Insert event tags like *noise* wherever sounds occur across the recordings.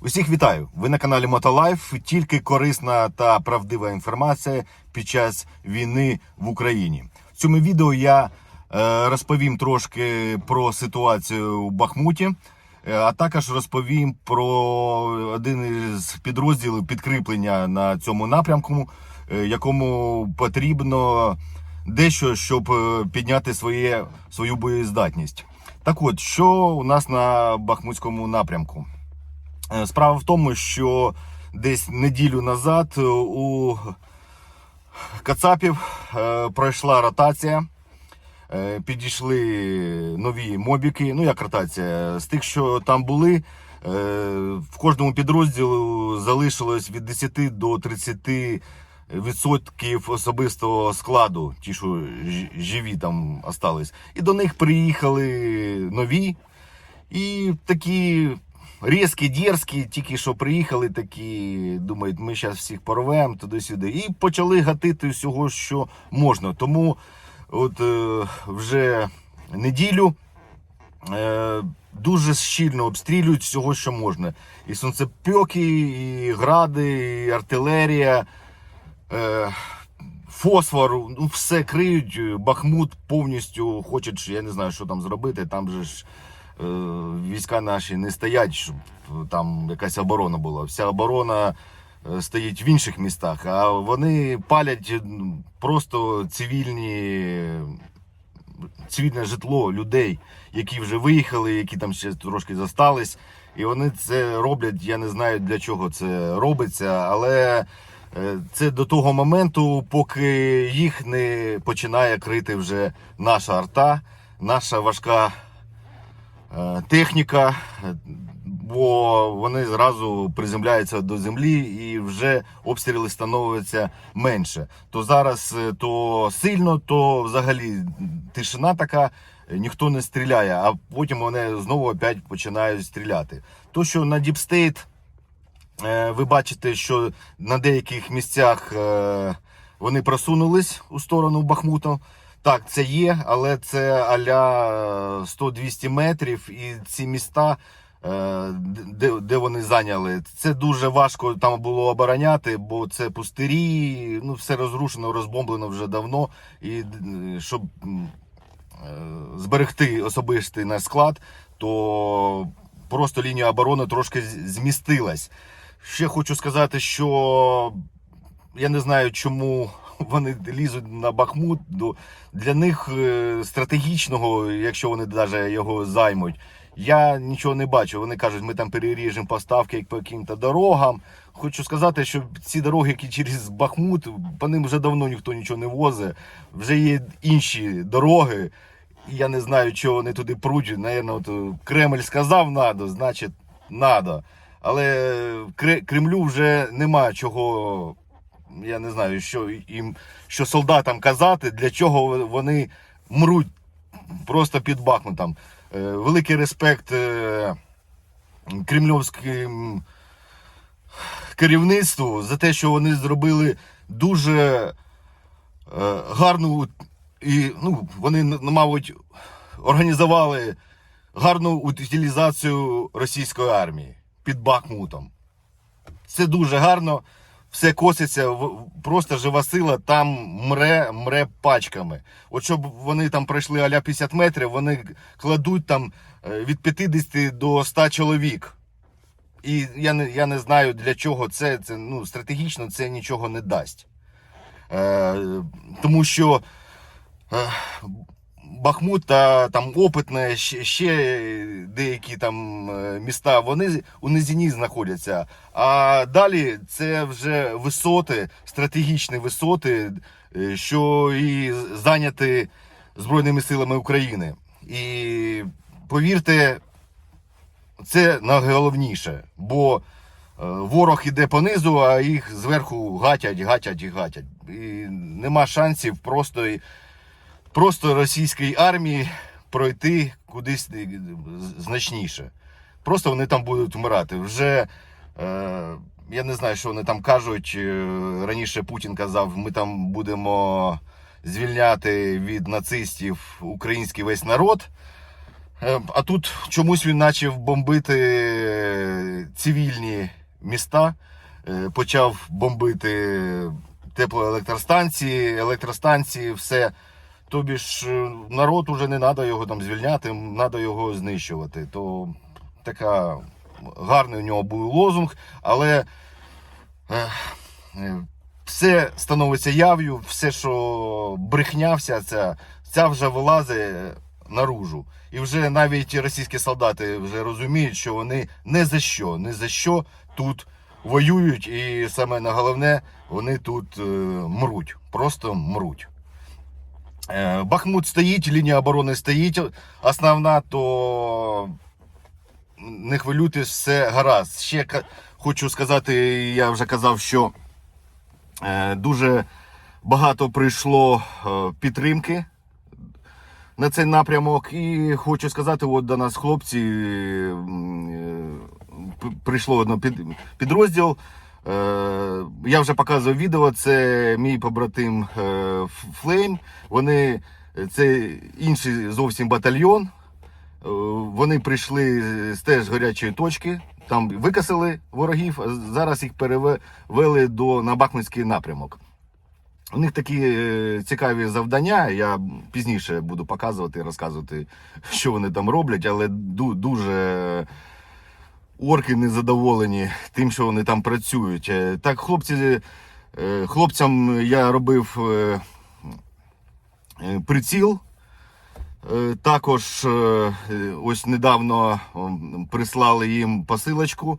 Усіх вітаю! Ви на каналі Мотолайф. Тільки корисна та правдива інформація під час війни в Україні. В цьому відео я е, розповім трошки про ситуацію у Бахмуті, е, а також розповім про один із підрозділів підкріплення на цьому напрямку, е, якому потрібно дещо, щоб підняти своє, свою боєздатність. Так от, що у нас на Бахмутському напрямку? Е, Справа в тому, що десь неділю назад е, у Кацапів е, пройшла ротація. Підійшли нові мобіки. Ну, як ротація? З тих, що там були, в кожному підрозділу залишилось від 10 до 30 відсотків особистого складу, ті, що живі там остались. І до них приїхали нові. І такі різкі, дерзкі, тільки що приїхали, такі думають, ми зараз всіх порвемо туди-сюди. І почали гатити всього, що можна. Тому от е, вже неділю е, дуже щільно обстрілюють всього, що можна. І сонцепьоки, і гради, і артилерія. Е, Фосфор, ну все криють. Бахмут повністю хочуть, я не знаю, що там зробити. Там же ж війська наші не стоять, щоб там якась оборона була. Вся оборона е, стоїть в інших містах, а вони палять просто цивільні, цивільне житло людей, які вже виїхали, які там ще трошки зостались. І вони це роблять. Я не знаю для чого це робиться, але е, це до того моменту, поки їх не починає крити вже наша арта, наша важка е, техніка, е, бо вони зразу приземляються до землі і вже обстріли становляться менше. То зараз е, то сильно, то взагалі тишина така, е, ніхто не стріляє, а потім вони знову опять починають стріляти. То, що на Діпстейт Е, Ви бачите, що на деяких місцях е, вони просунулись у сторону Бахмута. Так, це є, але це аля е, 100-200 метрів, і ці міста, е, де, де вони зайняли, це дуже важко там було обороняти, бо це пустирі, ну все розрушено, розбомблено вже давно. І е, щоб е, зберегти особистий наш склад, то просто лінія оборони трошки змістилась. Ще хочу сказати, що я не знаю, чому вони лізуть на Бахмут. Для них е, стратегічного, якщо вони навіть його займуть, я нічого не бачу. Вони кажуть, ми там переріжемо поставки як по яким-то дорогам. Хочу сказати, що ці дороги, які через Бахмут, по ним вже давно ніхто нічого не возить. Вже є інші дороги. Я не знаю, чого вони туди пруть. Наверно, от е, Кремль сказав надо, значить надо. Але Кремлю вже нема чого. Я не знаю, що їм, що солдатам казати, для чого вони мруть просто під Бахмутом. Е, Великий респект е, кремльовським керівництву за те, що вони зробили дуже е, гарну і ну, вони, мабуть, організували гарну утилізацію російської армії під Бахмутом. Це дуже гарно. Все коситься, просто жива сила там мре, мре пачками. От щоб вони там пройшли аля 50 метрів, вони кладуть там е, від 50 до 100 чоловік. І я не, я не знаю для чого це. Це ну, стратегічно це нічого не дасть. Е, тому що е, Бахмут та там Опитне, ще, ще деякі там е, міста, вони у низині знаходяться. А далі це вже висоти, стратегічні висоти, е, що і зайняті Збройними силами України. І повірте, це найголовніше, бо е, ворог іде понизу, а їх зверху гатять, гатять і гатять. І нема шансів просто, просто російській армії пройти кудись е, значніше. Просто вони там будуть вмирати. Вже е, я не знаю, що вони там кажуть. Е, Раніше Путін казав, ми там будемо звільняти від нацистів український весь народ. Е, А тут чомусь він почав бомбити цивільні міста, почав бомбити теплоелектростанції, електростанції, все. Тобі ж е, народ уже не треба його там звільняти, треба його знищувати. То така гарний у нього був лозунг, але е, е, все становиться яв'ю, все, що брехня, вся ця, ця вже вилазить наружу. І вже навіть російські солдати вже розуміють, що вони не за що, не за що тут воюють, і саме на головне, вони тут мруть, просто мруть. Е, Бахмут стоїть, лінія оборони стоїть основна, то не хвилюйтесь, все гаразд. Ще хочу сказати, я вже казав, що е, дуже багато прийшло е, підтримки на цей напрямок. І хочу сказати, от до нас хлопці прийшло одно під, підрозділ. Е, Я вже показував відео. Це мій побратим е, Флейм. Вони це інший зовсім батальйон. Е, Вони прийшли з теж гарячої точки. Там викасили ворогів, а зараз їх перевели до на Бахмутський напрямок. У них такі цікаві завдання. Я пізніше буду показувати і розказувати, що вони там роблять, але дуже орки незадоволені тим, що вони там працюють. Е, Так, хлопці, е, хлопцям я робив е, приціл. Також ось недавно прислали їм посилочку.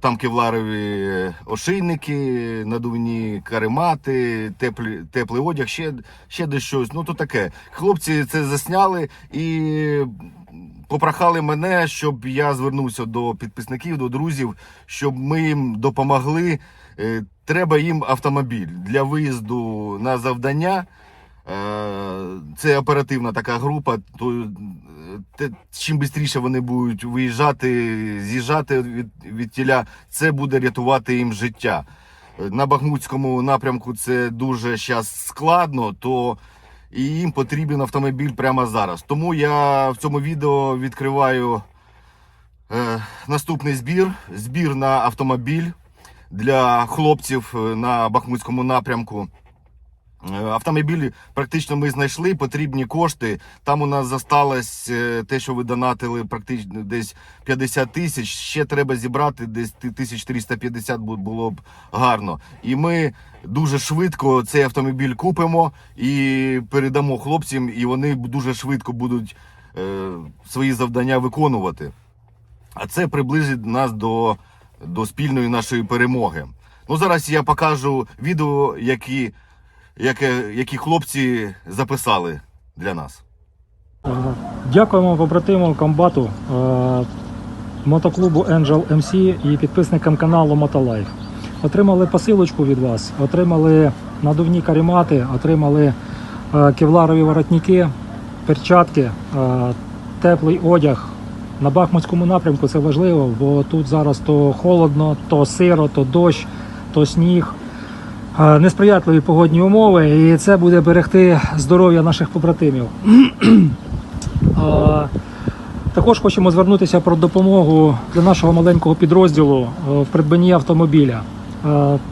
Там кевларові ошейники, надувні каремати, теплі, теплий одяг, ще, ще десь. Ну то таке. Хлопці це засняли і попрохали мене, щоб я звернувся до підписників, до друзів, щоб ми їм допомогли. Е, Треба їм автомобіль для виїзду на завдання. Е, Це оперативна така група. То е, чим швидше вони будуть виїжджати, з'їжджати від, від тіля, це буде рятувати їм життя. На Бахмутському напрямку це дуже зараз складно, то і їм потрібен автомобіль прямо зараз. Тому я в цьому відео відкриваю е, наступний збір: збір на автомобіль для хлопців е, на Бахмутському напрямку. Е, Автомобілі практично ми знайшли потрібні кошти. Там у нас зосталось е, те, що ви донатили, практично десь 50 тисяч. Ще треба зібрати десь ти- 1350 бу- було б гарно. І ми дуже швидко цей автомобіль купимо і передамо хлопцям, і вони дуже швидко будуть е, свої завдання виконувати. А це приблизить нас до, до спільної нашої перемоги. Ну зараз я покажу відео, які, які хлопці записали для нас. Дякуємо побратимам комбату е, мотоклубу Angel MC і підписникам каналу Мотолайф. Отримали посилочку від вас, отримали надувні каремати, отримали е, кевларові воротники, перчатки, е, теплий одяг. На Бахмутському напрямку це важливо, бо тут зараз то холодно, то сиро, то дощ, то сніг. Е, Несприятливі погодні умови, і це буде берегти здоров'я наших побратимів. *clears throat* Е, Також хочемо звернутися про допомогу для нашого маленького підрозділу е, в придбанні автомобіля.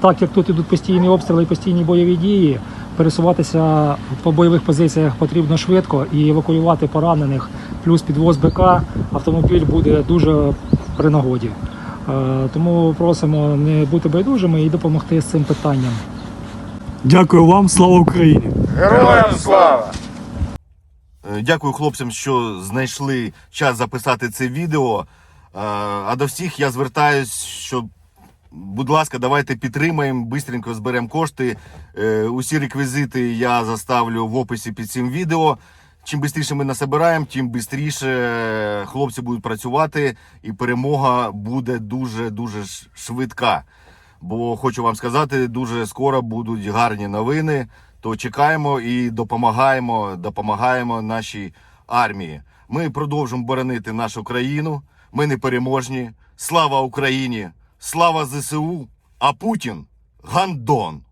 Так як тут ідуть постійні обстріли і постійні бойові дії, пересуватися по бойових позиціях потрібно швидко і евакуювати поранених, плюс підвоз БК, автомобіль буде дуже при нагоді. Тому просимо не бути байдужими і допомогти з цим питанням. Дякую вам, слава Україні! Героям слава! Е, Дякую хлопцям, що знайшли час записати це відео. Е, А до всіх я звертаюсь, що, будь ласка, давайте підтримаємо, швидко зберемо кошти. Е, Усі реквізити я заставлю в описі під цим відео. Чим швидше ми насобираємо, тим швидше хлопці будуть працювати, і перемога буде дуже дуже швидка. Бо хочу вам сказати, дуже скоро будуть гарні новини. То чекаємо і допомагаємо, допомагаємо нашій армії. Ми продовжимо боронити нашу країну. Ми не переможні. Слава Україні! Слава ЗСУ! А Путін гандон!